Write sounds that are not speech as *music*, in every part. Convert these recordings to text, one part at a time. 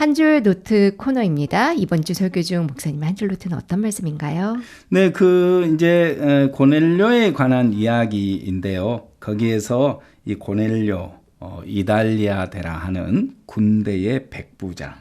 한 줄 노트 코너입니다. 이번 주 설교 중 목사님 한 줄 노트는 어떤 말씀인가요? 네, 그 이제 에, 고넬료에 관한 이야기인데요. 거기에서 이 고넬료 어, 이달리아 데라 하는 군대의 백부장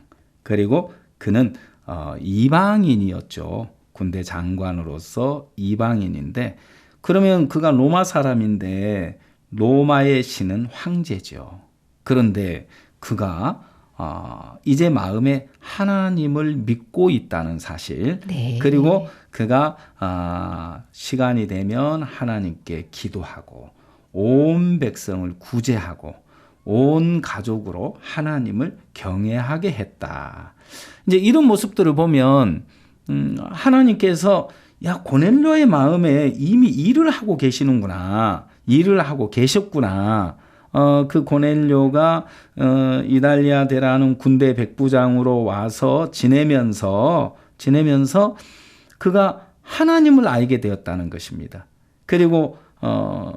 그리고 그는 어, 이방인이었죠. 군대 장관으로서 이방인인데 그러면 그가 로마 사람인데 로마의 신은 황제죠. 그런데 그가 어, 이제 마음에 하나님을 믿고 있다는 사실 네. 그리고 그가 아, 시간이 되면 하나님께 기도하고 온 백성을 구제하고 온 가족으로 하나님을 경외하게 했다. 이제 이런 모습들을 보면 음, 하나님께서 야 고넬료의 마음에 이미 일을 하고 계시는구나. 일을 하고 계셨구나. 어, 그 고넬료가 어, 이달리아 데라는 군대 백부장으로 와서 지내면서 지내면서 그가 하나님을 알게 되었다는 것입니다. 그리고 어,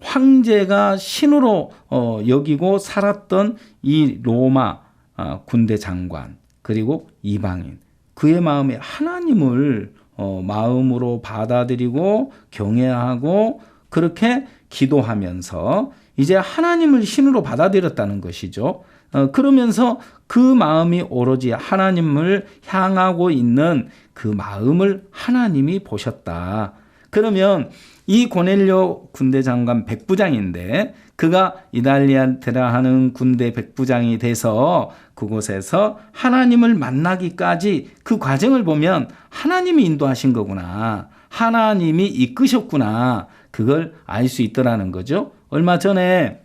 황제가 신으로 어, 여기고 살았던 이 로마 어, 군대 장관 그리고 이방인 그의 마음에 하나님을 어, 마음으로 받아들이고 경외하고 그렇게 기도하면서 이제 하나님을 신으로 받아들였다는 것이죠. 어, 그러면서 그 마음이 오로지 하나님을 향하고 있는 그 마음을 하나님이 보셨다. 그러면 이 고넬료 군대 장관 백부장인데 그가 이달리안테라 하는 군대 백부장이 돼서 그곳에서 하나님을 만나기까지 그 과정을 보면 하나님이 인도하신 거구나. 하나님이 이끄셨구나. 그걸 알 수 있더라는 거죠. 얼마 전에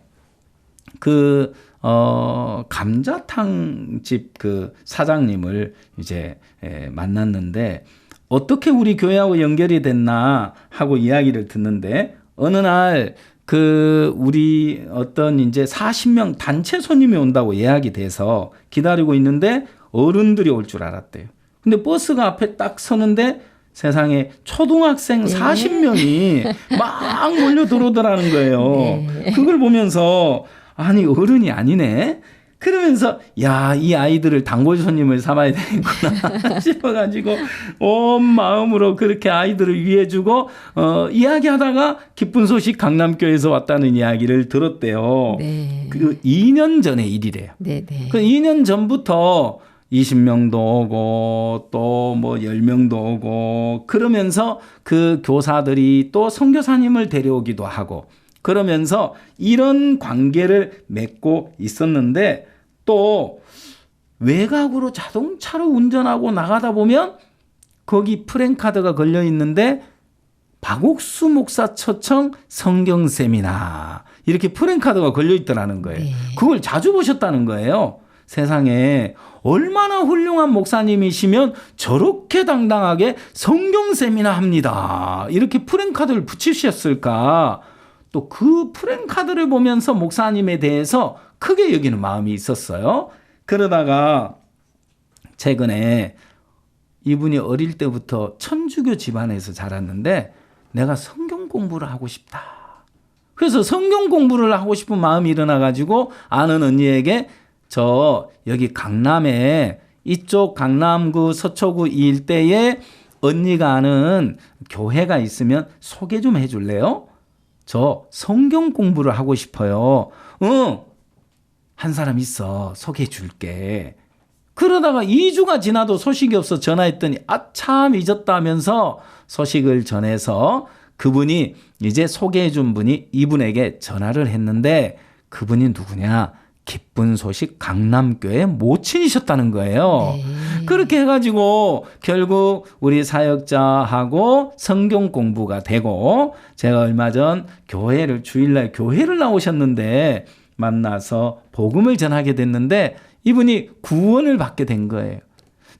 그, 어, 감자탕 집 그 사장님을 이제 에, 만났는데 어떻게 우리 교회하고 연결이 됐나 하고 이야기를 듣는데 어느 날 그 우리 어떤 이제 40명 단체 손님이 온다고 예약이 돼서 기다리고 있는데 어른들이 올 줄 알았대요. 근데 버스가 앞에 딱 서는데 세상에 초등학생 네. 40명이 *laughs* 막 몰려 들어오더라는 거예요. 네. 그걸 보면서 아니 어른이 아니네. 그러면서 야 이 아이들을 단골 손님을 삼아야 되겠구나 *laughs* 싶어가지고 온 마음으로 그렇게 아이들을 위해주고 어 이야기하다가 기쁜 소식 강남교에서 왔다는 이야기를 들었대요. 네. 그 2년 전의 일이래요. 네, 네. 그 2년 전부터 20명도 오고 또 뭐 10명도 오고 그러면서 그 교사들이 또 선교사님을 데려오기도 하고 그러면서 이런 관계를 맺고 있었는데 또 외곽으로 자동차로 운전하고 나가다 보면 거기 프랭카드가 걸려 있는데 박옥수 목사 초청 성경 세미나 이렇게 프랭카드가 걸려 있더라는 거예요. 네. 그걸 자주 보셨다는 거예요. 세상에 얼마나 훌륭한 목사님이시면 저렇게 당당하게 성경 세미나 합니다. 이렇게 프랭카드를 붙이셨을까? 또 그 프랭카드를 보면서 목사님에 대해서 크게 여기는 마음이 있었어요. 그러다가 최근에 이분이 어릴 때부터 천주교 집안에서 자랐는데 내가 성경 공부를 하고 싶다. 그래서 성경 공부를 하고 싶은 마음이 일어나 가지고 아는 언니에게 저 여기 강남에 이쪽 강남구 서초구 이 일대에 언니가 아는 교회가 있으면 소개 좀 해줄래요? 저 성경 공부를 하고 싶어요. 응. 한 사람 있어. 소개해 줄게. 그러다가 2주가 지나도 소식이 없어 전화했더니 아참 잊었다면서 소식을 전해서 그분이 이제 소개해 준 분이 이분에게 전화를 했는데 그분이 누구냐? 기쁜 소식 강남교회 모친이셨다는 거예요. 네. 그렇게 해가지고 결국 우리 사역자하고 성경 공부가 되고 제가 얼마 전 교회를 주일날 교회를 나오셨는데 만나서 복음을 전하게 됐는데 이분이 구원을 받게 된 거예요.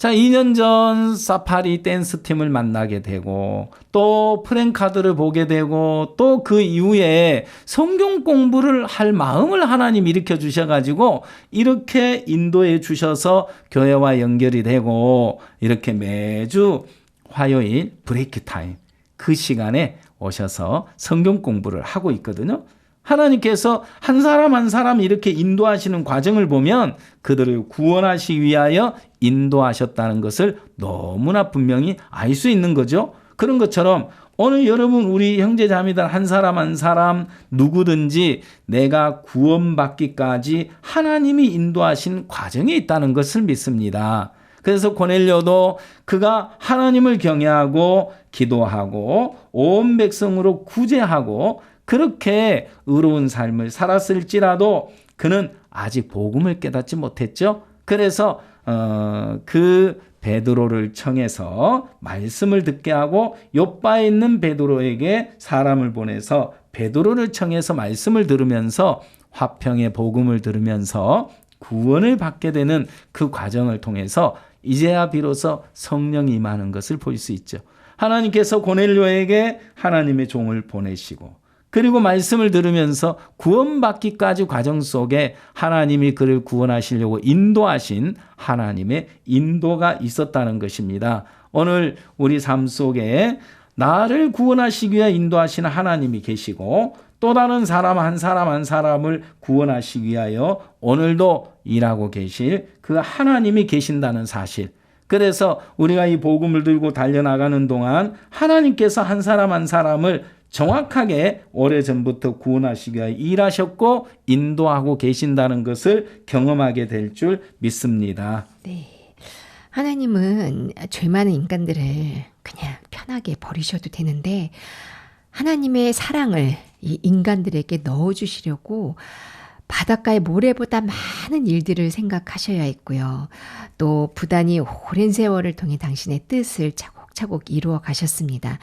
자, 2년 전 사파리 댄스 팀을 만나게 되고 또 프랭카드를 보게 되고 또 그 이후에 성경 공부를 할 마음을 하나님 일으켜 주셔 가지고 이렇게 인도해 주셔서 교회와 연결이 되고 이렇게 매주 화요일 브레이크 타임 그 시간에 오셔서 성경 공부를 하고 있거든요. 하나님께서 한 사람 한 사람 이렇게 인도하시는 과정을 보면 그들을 구원하시기 위하여 인도하셨다는 것을 너무나 분명히 알 수 있는 거죠. 그런 것처럼 오늘 여러분 우리 형제 자매들 한 사람 한 사람 누구든지 내가 구원받기까지 하나님이 인도하신 과정이 있다는 것을 믿습니다. 그래서 고넬료도 그가 하나님을 경외하고 기도하고 온 백성으로 구제하고 그렇게 의로운 삶을 살았을지라도 그는 아직 복음을 깨닫지 못했죠. 그래서 어, 그 베드로를 청해서 말씀을 듣게 하고 옆바에 있는 베드로에게 사람을 보내서 베드로를 청해서 말씀을 들으면서 화평의 복음을 들으면서 구원을 받게 되는 그 과정을 통해서 이제야 비로소 성령이 임하는 것을 볼 수 있죠. 하나님께서 고넬료에게 하나님의 종을 보내시고 그리고 말씀을 들으면서 구원받기까지 과정 속에 하나님이 그를 구원하시려고 인도하신 하나님의 인도가 있었다는 것입니다. 오늘 우리 삶 속에 나를 구원하시기 위해 인도하시는 하나님이 계시고 또 다른 사람 한 사람 한 사람을 구원하시기 위하여 오늘도 일하고 계실 그 하나님이 계신다는 사실. 그래서 우리가 이 복음을 들고 달려나가는 동안 하나님께서 한 사람 한 사람을 정확하게 오래전부터 구원하시기 위해 일하셨고 인도하고 계신다는 것을 경험하게 될 줄 믿습니다. 네. 하나님은 죄 많은 인간들을 그냥 편하게 버리셔도 되는데 하나님의 사랑을 이 인간들에게 넣어 주시려고 바닷가의 모래보다 많은 일들을 생각하셔야 했고요. 또 부단히 오랜 세월을 통해 당신의 뜻을 차곡차곡 이루어 가셨습니다.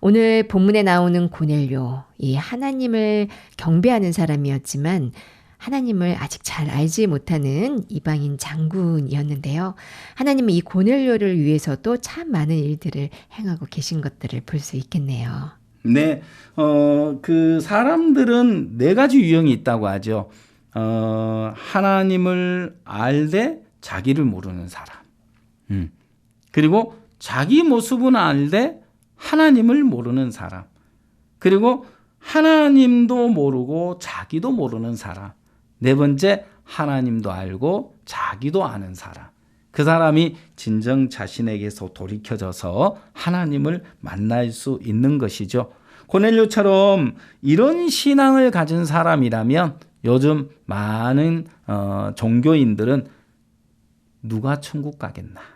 오늘 본문에 나오는 고넬료, 이 하나님을 경배하는 사람이었지만 하나님을 아직 잘 알지 못하는 이방인 장군이었는데요. 하나님은 이 고넬료를 위해서도 참 많은 일들을 행하고 계신 것들을 볼 수 있겠네요. 네, 어, 그 사람들은 네 가지 유형이 있다고 하죠. 어, 하나님을 알되 자기를 모르는 사람. 음. 그리고 자기 모습은 알되 하나님을 모르는 사람. 그리고 하나님도 모르고 자기도 모르는 사람. 네 번째, 하나님도 알고 자기도 아는 사람. 그 사람이 진정 자신에게서 돌이켜져서 하나님을 만날 수 있는 것이죠. 고넬료처럼 이런 신앙을 가진 사람이라면 요즘 많은 어, 종교인들은 누가 천국 가겠나?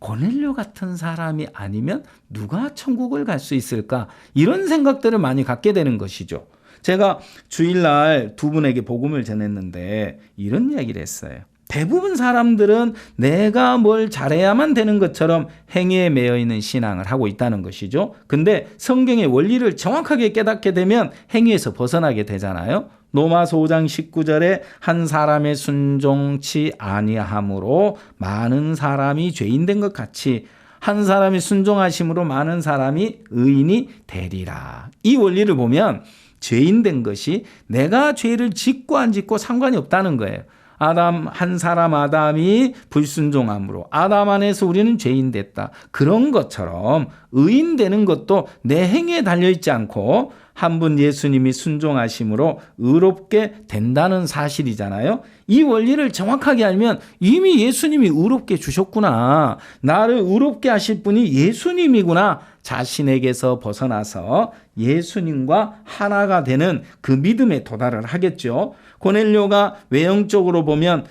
고넬료 같은 사람이 아니면 누가 천국을 갈 수 있을까? 이런 생각들을 많이 갖게 되는 것이죠. 제가 주일날 두 분에게 복음을 전했는데 이런 이야기를 했어요. 대부분 사람들은 내가 뭘 잘해야만 되는 것처럼 행위에 매여 있는 신앙을 하고 있다는 것이죠. 근데 성경의 원리를 정확하게 깨닫게 되면 행위에서 벗어나게 되잖아요. 로마서 5장 19절에 한 사람의 순종치 아니함으로 많은 사람이 죄인 된 것 같이 한 사람이 순종하심으로 많은 사람이 의인이 되리라. 이 원리를 보면 죄인 된 것이 내가 죄를 짓고 안 짓고 상관이 없다는 거예요. 아담 한 사람 아담이 불순종함으로 아담 안에서 우리는 죄인 됐다. 그런 것처럼 의인 되는 것도 내 행위에 달려 있지 않고 한 분 예수님이 순종하심으로 의롭게 된다는 사실이잖아요. 이 원리를 정확하게 알면 이미 예수님이 의롭게 주셨구나. 나를 의롭게 하실 분이 예수님이구나. 자신에게서 벗어나서 예수님과 하나가 되는 그 믿음에 도달을 하겠죠. 고넬료가 외형적으로 보면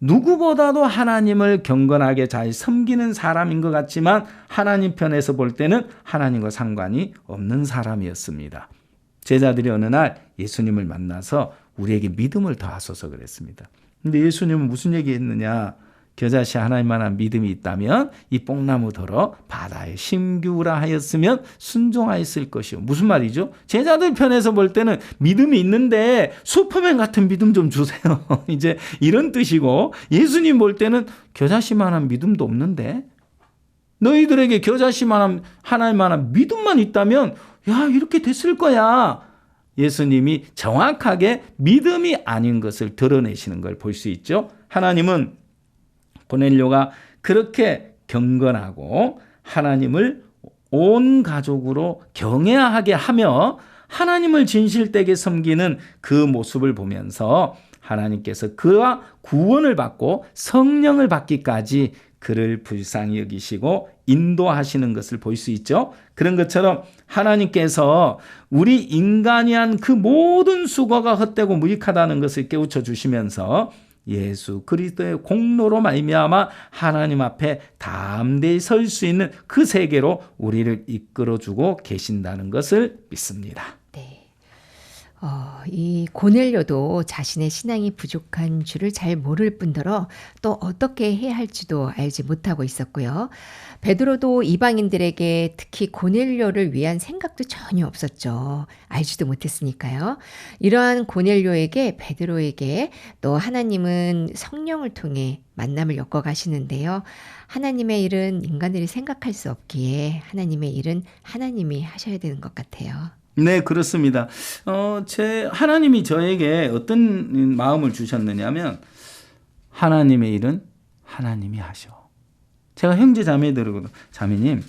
누구보다도 하나님을 경건하게 잘 섬기는 사람인 것 같지만 하나님 편에서 볼 때는 하나님과 상관이 없는 사람이었습니다. 제자들이 어느 날 예수님을 만나서 우리에게 믿음을 더하소서 그랬습니다. 근데 예수님은 무슨 얘기 했느냐? 겨자씨 하나님만한 믿음이 있다면 이 뽕나무 더러 바다에 심기우라 하였으면 순종하였을 것이요. 무슨 말이죠? 제자들 편에서 볼 때는 믿음이 있는데 슈퍼맨 같은 믿음 좀 주세요. *laughs* 이제 이런 뜻이고 예수님 볼 때는 겨자씨만한 믿음도 없는데 너희들에게 겨자씨만한 하나님만한 믿음만 있다면 야 이렇게 됐을 거야. 예수님이 정확하게 믿음이 아닌 것을 드러내시는 걸 볼 수 있죠. 하나님은 고넬료가 그렇게 경건하고 하나님을 온 가족으로 경외하게 하며 하나님을 진실되게 섬기는 그 모습을 보면서 하나님께서 그와 구원을 받고 성령을 받기까지 그를 불쌍히 여기시고 인도하시는 것을 볼 수 있죠. 그런 것처럼 하나님께서 우리 인간이 한 그 모든 수고가 헛되고 무익하다는 것을 깨우쳐 주시면서 예수 그리스도의 공로로 말미암아 하나님 앞에 담대히 설 수 있는 그 세계로 우리를 이끌어 주고 계신다는 것을 믿습니다. 네. 어, 이 고넬료도 자신의 신앙이 부족한 줄을 잘 모를 뿐더러 또 어떻게 해야 할지도 알지 못하고 있었고요. 베드로도 이방인들에게 특히 고넬료를 위한 생각도 전혀 없었죠. 알지도 못했으니까요. 이러한 고넬료에게 베드로에게 또 하나님은 성령을 통해 만남을 엮어 가시는데요. 하나님의 일은 인간들이 생각할 수 없기에 하나님의 일은 하나님이 하셔야 되는 것 같아요. 네, 그렇습니다. 어, 제 하나님이 저에게 어떤 마음을 주셨느냐면 하나님의 일은 하나님이 하셔. 제가 형제 자매들이거든. 자매님,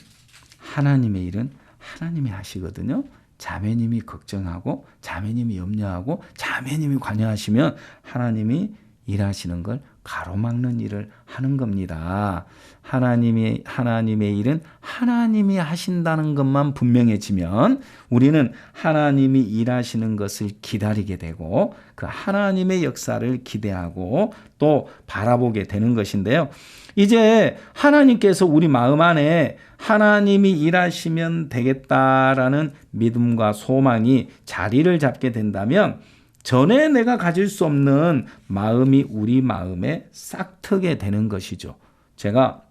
하나님의 일은 하나님이 하시거든요. 자매님이 걱정하고 자매님이 염려하고 자매님이 관여하시면 하나님이 일하시는 걸 가로막는 일을 하는 겁니다. 하나님의 하나님의 일은 하나님이 하신다는 것만 분명해지면 우리는 하나님이 일하시는 것을 기다리게 되고 그 하나님의 역사를 기대하고 또 바라보게 되는 것인데요. 이제 하나님께서 우리 마음 안에 하나님이 일하시면 되겠다라는 믿음과 소망이 자리를 잡게 된다면 전에 내가 가질 수 없는 마음이 우리 마음에 싹 트게 되는 것이죠. 제가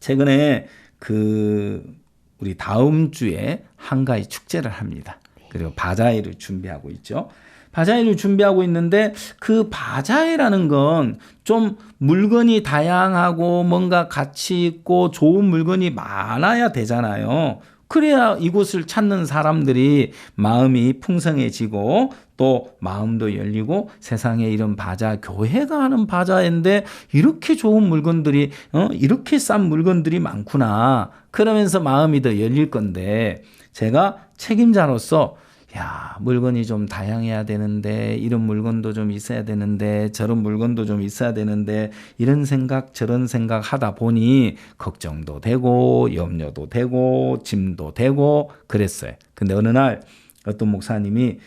최근에 그 우리 다음 주에 한가위 축제를 합니다. 그리고 바자회를 준비하고 있죠. 바자회를 준비하고 있는데 그 바자회라는 건 좀 물건이 다양하고 뭔가 가치 있고 좋은 물건이 많아야 되잖아요. 그래야 이곳을 찾는 사람들이 마음이 풍성해지고 또 마음도 열리고 세상에 이런 바자 교회가 하는 바자인데 이렇게 좋은 물건들이 어 이렇게 싼 물건들이 많구나. 그러면서 마음이 더 열릴 건데 제가 책임자로서 야, 물건이 좀 다양해야 되는데, 이런 물건도 좀 있어야 되는데, 저런 물건도 좀 있어야 되는데, 이런 생각, 저런 생각 하다 보니, 걱정도 되고, 염려도 되고, 짐도 되고, 그랬어요. 근데 어느 날, 어떤 목사님이,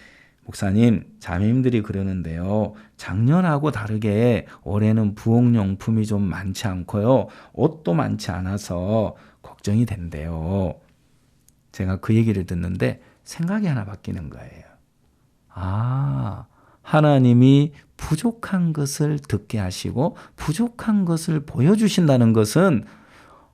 목사님, 자매님들이 그러는데요. 작년하고 다르게 올해는 부엌용품이 좀 많지 않고요. 옷도 많지 않아서 걱정이 된대요. 제가 그 얘기를 듣는데, 생각이 하나 바뀌는 거예요. 아, 하나님이 부족한 것을 듣게 하시고 부족한 것을 보여주신다는 것은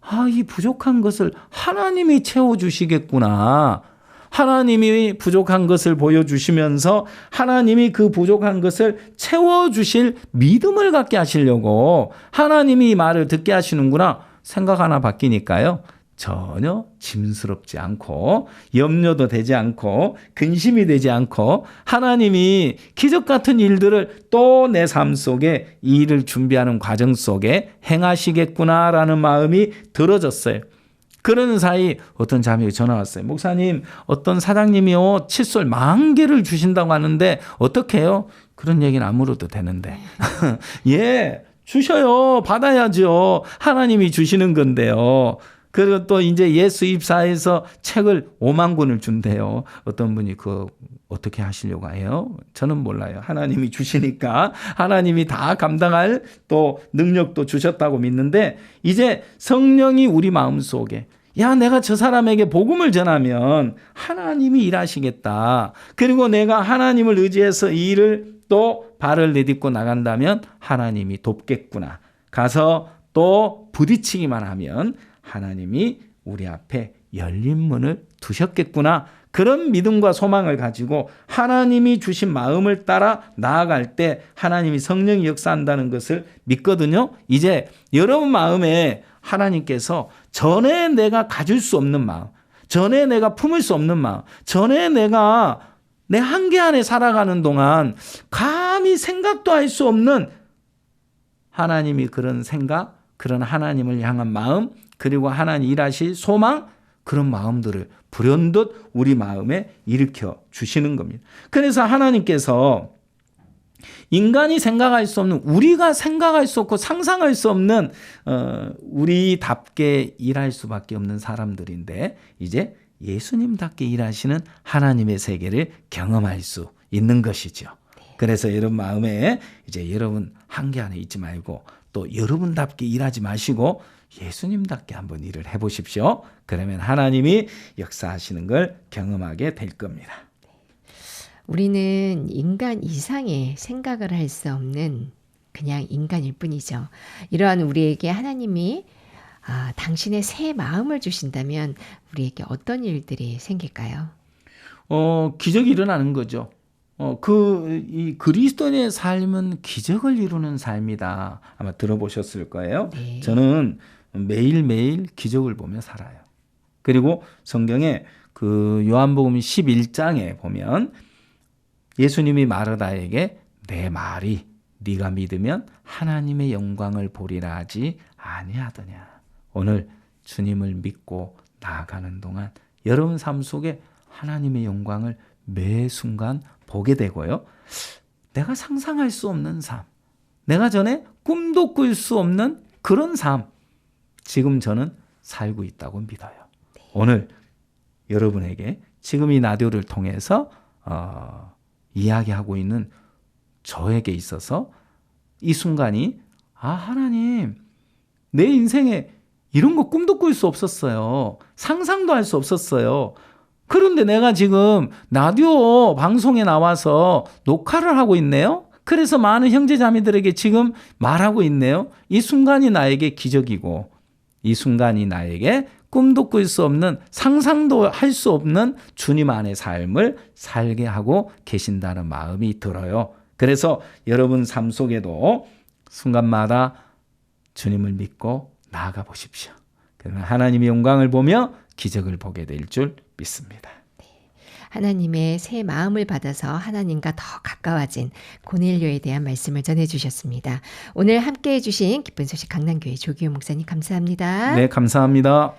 아, 이 부족한 것을 하나님이 채워주시겠구나. 하나님이 부족한 것을 보여주시면서 하나님이 그 부족한 것을 채워주실 믿음을 갖게 하시려고 하나님이 이 말을 듣게 하시는구나 생각 하나 바뀌니까요. 전혀 짐스럽지 않고 염려도 되지 않고 근심이 되지 않고 하나님이 기적 같은 일들을 또 내 삶 속에 이 일을 준비하는 과정 속에 행하시겠구나라는 마음이 들어졌어요. 그러는 사이 어떤 자매가 전화 왔어요. 목사님, 어떤 사장님이요, 칫솔 만 개를 주신다고 하는데 어떻게 해요? 그런 얘기는 안 물어도 되는데. *laughs* 예, 주셔요. 받아야죠. 하나님이 주시는 건데요. 그리고 또 이제 예수 입사에서 책을 5만 권을 준대요. 어떤 분이 그 어떻게 하시려고 해요? 저는 몰라요. 하나님이 주시니까 하나님이 다 감당할 또 능력도 주셨다고 믿는데 이제 성령이 우리 마음 속에 야, 내가 저 사람에게 복음을 전하면 하나님이 일하시겠다. 그리고 내가 하나님을 의지해서 이 일을 또 발을 내딛고 나간다면 하나님이 돕겠구나. 가서 또 부딪히기만 하면 하나님이 우리 앞에 열린 문을 두셨겠구나. 그런 믿음과 소망을 가지고 하나님이 주신 마음을 따라 나아갈 때 하나님이 성령이 역사한다는 것을 믿거든요. 이제 여러분 마음에 하나님께서 전에 내가 가질 수 없는 마음, 전에 내가 품을 수 없는 마음, 전에 내가 내 한계 안에 살아가는 동안 감히 생각도 할 수 없는 하나님이 그런 생각, 그런 하나님을 향한 마음, 그리고 하나님 일하실 소망, 그런 마음들을 불현듯 우리 마음에 일으켜 주시는 겁니다. 그래서 하나님께서 인간이 생각할 수 없는 우리가 생각할 수 없고 상상할 수 없는 어, 우리답게 일할 수밖에 없는 사람들인데 이제 예수님답게 일하시는 하나님의 세계를 경험할 수 있는 것이죠. 그래서 여러분 마음에 이제 여러분 한계 안에 있지 말고 또 여러분답게 일하지 마시고 예수님답게 한번 일을 해보십시오. 그러면 하나님이 역사하시는 걸 경험하게 될 겁니다. 우리는 인간 이상의 생각을 할 수 없는 그냥 인간일 뿐이죠. 이러한 우리에게 하나님이 아, 당신의 새 마음을 주신다면 우리에게 어떤 일들이 생길까요? 어, 기적이 일어나는 거죠. 어, 그, 이 그리스도인의 삶은 기적을 이루는 삶이다. 아마 들어보셨을 거예요. 네. 저는 매일매일 기적을 보며 살아요. 그리고 성경에 그 요한복음 11장에 보면 예수님이 마르다에게 내 말이 네가 믿으면 하나님의 영광을 보리라 하지 아니하더냐. 오늘 주님을 믿고 나아가는 동안 여러분 삶 속에 하나님의 영광을 매 순간 보게 되고요. 내가 상상할 수 없는 삶, 내가 전에 꿈도 꿀 수 없는 그런 삶, 지금 저는 살고 있다고 믿어요. 오늘 여러분에게 지금 이 라디오를 통해서 어, 이야기하고 있는 저에게 있어서 이 순간이 아 하나님 내 인생에 이런 거 꿈도 꿀 수 없었어요. 상상도 할 수 없었어요. 그런데 내가 지금 라디오 방송에 나와서 녹화를 하고 있네요. 그래서 많은 형제자매들에게 지금 말하고 있네요. 이 순간이 나에게 기적이고 이 순간이 나에게 꿈도 꿀 수 없는 상상도 할 수 없는 주님 안의 삶을 살게 하고 계신다는 마음이 들어요. 그래서 여러분 삶 속에도 순간마다 주님을 믿고 나아가 보십시오. 그러면 하나님의 영광을 보며 기적을 보게 될 줄 믿습니다. 하나님의 새 마음을 받아서 하나님과 더 가까워진 고넬료에 대한 말씀을 전해 주셨습니다. 오늘 함께 해 주신 기쁜 소식 강남교회 조기호 목사님 감사합니다. 네, 감사합니다.